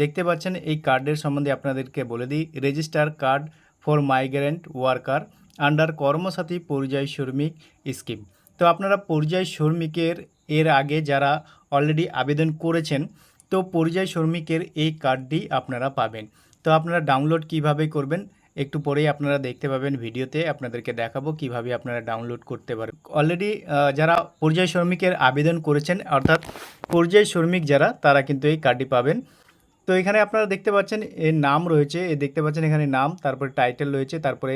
দেখতে পাচ্ছেন, এই কার্ডের সম্বন্ধে আপনাদেরকে বলে দিই। Register card for migrant worker under Karmasathi পরিযায়ী শ্রমিক স্কিম। তো আপনারা পরিযায়ী শ্রমিকের, এর আগে যারা অলরেডি আবেদন করেছেন, তো পরিযায়ী শ্রমিকের এই কার্ডটি আপনারা পাবেন। তো আপনারা ডাউনলোড কীভাবে করবেন, একটু পরেই আপনারা দেখতে পাবেন ভিডিওতে। আপনাদেরকে দেখাবো কীভাবে আপনারা ডাউনলোড করতে পারবেন। অলরেডি যারা পরিযায়ী শ্রমিকের আবেদন করেছেন, অর্থাৎ পরিযায়ী শ্রমিক যারা, তারা কিন্তু এই কার্ডটি পাবেন। তো এখানে আপনারা দেখতে পাচ্ছেন, এর নাম রয়েছে দেখতে পাচ্ছেন এখানে নাম, তারপরে টাইটেল রয়েছে, তারপরে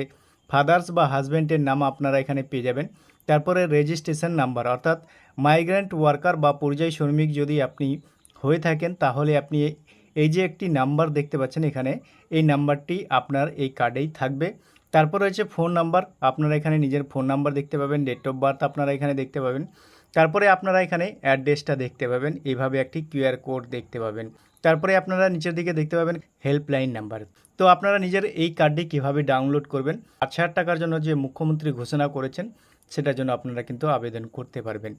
ফাদার্স বা হাজব্যান্ডের নাম আপনারা এখানে পেয়ে যাবেন। তারপরে রেজিস্ট্রেশন নাম্বার, অর্থাৎ মাইগ্রেন্ট ওয়ার্কার বা পরিযায়ী শ্রমিক যদি আপনি হয়ে থাকেন, তাহলে আপনি এই যে একটি নাম্বার দেখতে পাচ্ছেন এখানে, এই নাম্বারটি আপনার এই কার্ডেই থাকবে। তারপর রয়েছে ফোন নাম্বার, আপনারা এখানে নিজের ফোন নাম্বার দেখতে পাবেন, ডেট অফ বার্থ আপনারা এখানে দেখতে পাবেন। তারপরে আপনারা এখানে অ্যাড্রেসটা দেখতে পাবেন। এইভাবে একটি কিউআর কোড দেখতে পাবেন। তারপরে আপনারা নিচের দিকে দেখতে পাবেন হেল্পলাইন নাম্বার। তো আপনারা নিজের এই কার্ডটি কীভাবে ডাউনলোড করবেন আট হাজার টাকার জন্য যে মুখ্যমন্ত্রী ঘোষণা করেছেন, সেটার জন্য আপনারা কিন্তু আবেদন করতে পারবেন।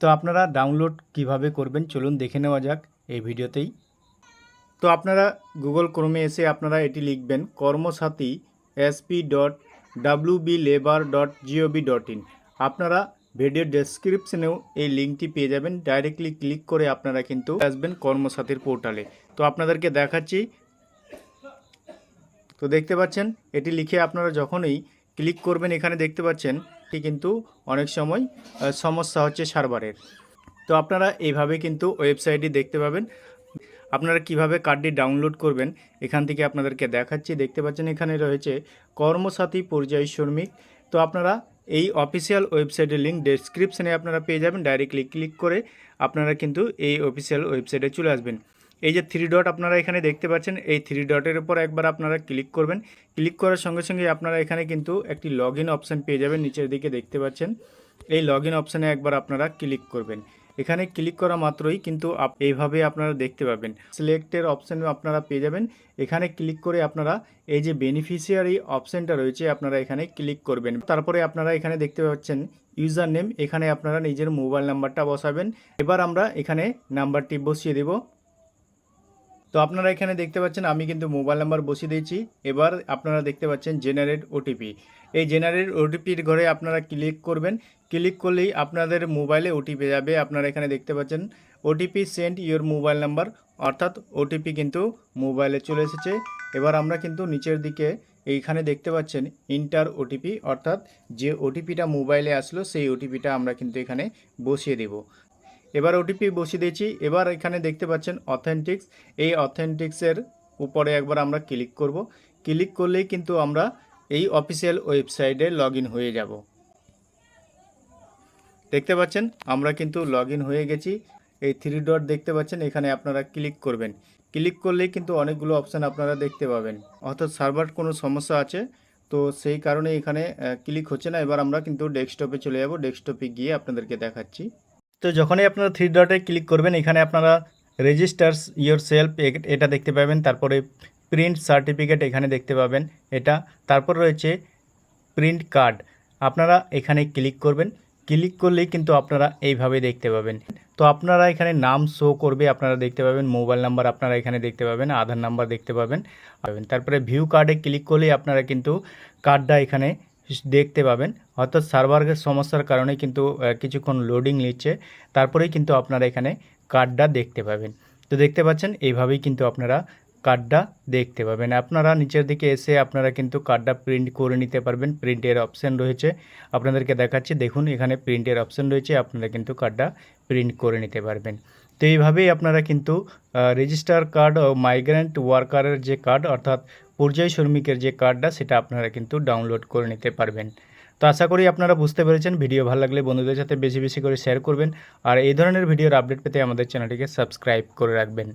তো আপনারা ডাউনলোড কীভাবে করবেন, চলুন দেখে নেওয়া যাক এই ভিডিওতেই। তো আপনারা গুগল ক্রোমে এসে আপনারা এটি লিখবেন, Karmasathi S P dot W B labour dot G O V dot in আপনারা ভিডিও ডেসক্রিপশনেও এই লিঙ্কটি পেয়ে যাবেন। ডাইরেক্টলি ক্লিক করে আপনারা কিন্তু আসবেন কর্মসাথীর পোর্টালে তো আপনাদেরকে দেখাচ্ছি। তো দেখতে পাচ্ছেন, এটি লিখে আপনারা যখনই ক্লিক করবেন, এখানে দেখতে পাচ্ছেন এটি কিন্তু অনেক সময় সমস্যা হচ্ছে সার্ভারের। তো আপনারা এইভাবে কিন্তু ওয়েবসাইটটি দেখতে পাবেন। আপনারা কীভাবে কার্ডটি ডাউনলোড করবেন, এখান থেকে আপনাদেরকে দেখাচ্ছি। দেখতে পাচ্ছেন, এখানে রয়েছে কর্মসাথী পর্যায় শ্রমিক। তো আপনারা এই অফিসিয়াল ওয়েবসাইটের লিঙ্ক ডেসক্রিপশানে আপনারা পেয়ে যাবেন। ডাইরেক্টলি ক্লিক করে আপনারা কিন্তু এই অফিসিয়াল ওয়েবসাইটে চলে আসবেন। এই যে থ্রি ডট আপনারা এখানে দেখতে পাচ্ছেন, এই থ্রি ডটের উপর একবার আপনারা ক্লিক করবেন। ক্লিক করার সঙ্গে সঙ্গে আপনারা এখানে কিন্তু একটি লগ ইন অপশান পেয়ে যাবেন, নিচের দিকে দেখতে পাচ্ছেন। এই লগ ইন অপশানে একবার আপনারা ক্লিক করবেন। এখানে ক্লিক করা মাত্রই কিন্তু এইভাবে আপনারা দেখতে পাবেন। সিলেক্টের অপশান আপনারা পেয়ে যাবেন। এখানে ক্লিক করে আপনারা এই যে বেনিফিশিয়ারি অপশানটা রয়েছে, আপনারা এখানে ক্লিক করবেন। তারপরে আপনারা এখানে দেখতে পাচ্ছেন ইউজার নেম এখানে আপনারা নিজের মোবাইল নাম্বারটা বসাবেন। এবার আমরা এখানে নাম্বারটি বসিয়ে দেব। তো আপনারা এখানে দেখতে পাচ্ছেন, আমি কিন্তু মোবাইল নাম্বার বসিয়ে দিয়েছি। এবার আপনারা দেখতে পাচ্ছেন জেনারেট ওটিপি এই জেনারেট ওটিপির ঘরে আপনারা ক্লিক করবেন। ক্লিক করলেই আপনাদের মোবাইলে ওটিপি যাবে। আপনারা এখানে দেখতে পাচ্ছেন OTP send your mobile number অর্থাৎ ওটিপি কিন্তু মোবাইলে চলে এসেছে। এবার আমরা কিন্তু নিচের দিকে এইখানে দেখতে পাচ্ছেন ইন্টার ওটিপি অর্থাৎ যে ওটিপিটা মোবাইলে আসলো, সেই ওটিপিটা আমরা কিন্তু এখানে বসিয়ে দেব। এবার ওটিপি বসিয়ে দিয়েছি। এবার এখানে দেখতে পাচ্ছেন অথেন্টিক্স এই অথেন্টিক্সের উপরে একবার আমরা ক্লিক করব। ক্লিক করলেই কিন্তু আমরা এই অফিসিয়াল ওয়েবসাইটে লগ হয়ে যাব। দেখতে পাচ্ছেন, আমরা কিন্তু লগ হয়ে গেছি। এই থ্রি ডট দেখতে পাচ্ছেন, এখানে আপনারা ক্লিক করবেন। ক্লিক করলেই কিন্তু অনেকগুলো অপশান আপনারা দেখতে পাবেন। অর্থাৎ সার্ভার কোনো সমস্যা আছে, তো সেই কারণে এখানে ক্লিক হচ্ছে না। এবার আমরা কিন্তু ডেস্কটপে চলে যাব। ডেস্কটপে গিয়ে আপনাদেরকে দেখাচ্ছি। তো যখনই আপনারা থ্রি ডটে ক্লিক করবেন, এখানে আপনারা রেজিস্টার্স ইয়োর সেলফ এটা দেখতে পাবেন। তারপরে প্রিন্ট সার্টিফিকেট এখানে দেখতে পাবেন এটা। তারপর রয়েছে প্রিন্ট কার্ড আপনারা এখানে ক্লিক করবেন। ক্লিক করলেই কিন্তু আপনারা এইভাবে দেখতে পাবেন। তো আপনারা এখানে নাম শো করবে, আপনারা দেখতে পাবেন। মোবাইল নাম্বার আপনারা এখানে দেখতে পাবেন, আধার নাম্বার দেখতে পাবেন। তারপরে ভিউ কার্ডে ক্লিক করলেই আপনারা কিন্তু কার্ডটা এখানে দেখতে পাবেন। অর্থাৎ সার্ভারের সমস্যার কারণে কিন্তু কিছুক্ষণ লোডিং নিচ্ছে। তারপরেই কিন্তু আপনারা এখানে কার্ডটা দেখতে পাবেন। তো দেখতে পাচ্ছেন, এইভাবেই কিন্তু আপনারা কার্ডটা দেখতে পাবেন। আপনারা নিচের দিকে এসে আপনারা কিন্তু কার্ডটা প্রিন্ট করে নিতে পারবেন। প্রিন্টের অপশান রয়েছে। আপনাদেরকে দেখাচ্ছি, দেখুন এখানে প্রিন্টের অপশান রয়েছে। আপনারা কিন্তু কার্ডটা প্রিন্ট করে নিতে পারবেন। তো এইভাবেই আপনারা কিন্তু রেজিস্টার কার্ড ও মাইগ্রেন্ট ওয়ার্কারের যে কার্ড অর্থাৎ পরিযায়ী শ্রমিকের যে কার্ডটা সেটা আপনারা কিন্তু ডাউনলোড করে নিতে পারবেন। তো আশা করি আপনারা বুঝতে পেরেছেন। ভিডিও ভালো লাগলে বন্ধুদের সাথে বেশি বেশি করে শেয়ার করবেন। আর এই ধরনের ভিডিওর আপডেট পেতে আমাদের চ্যানেলটিকে সাবস্ক্রাইব করে রাখবেন।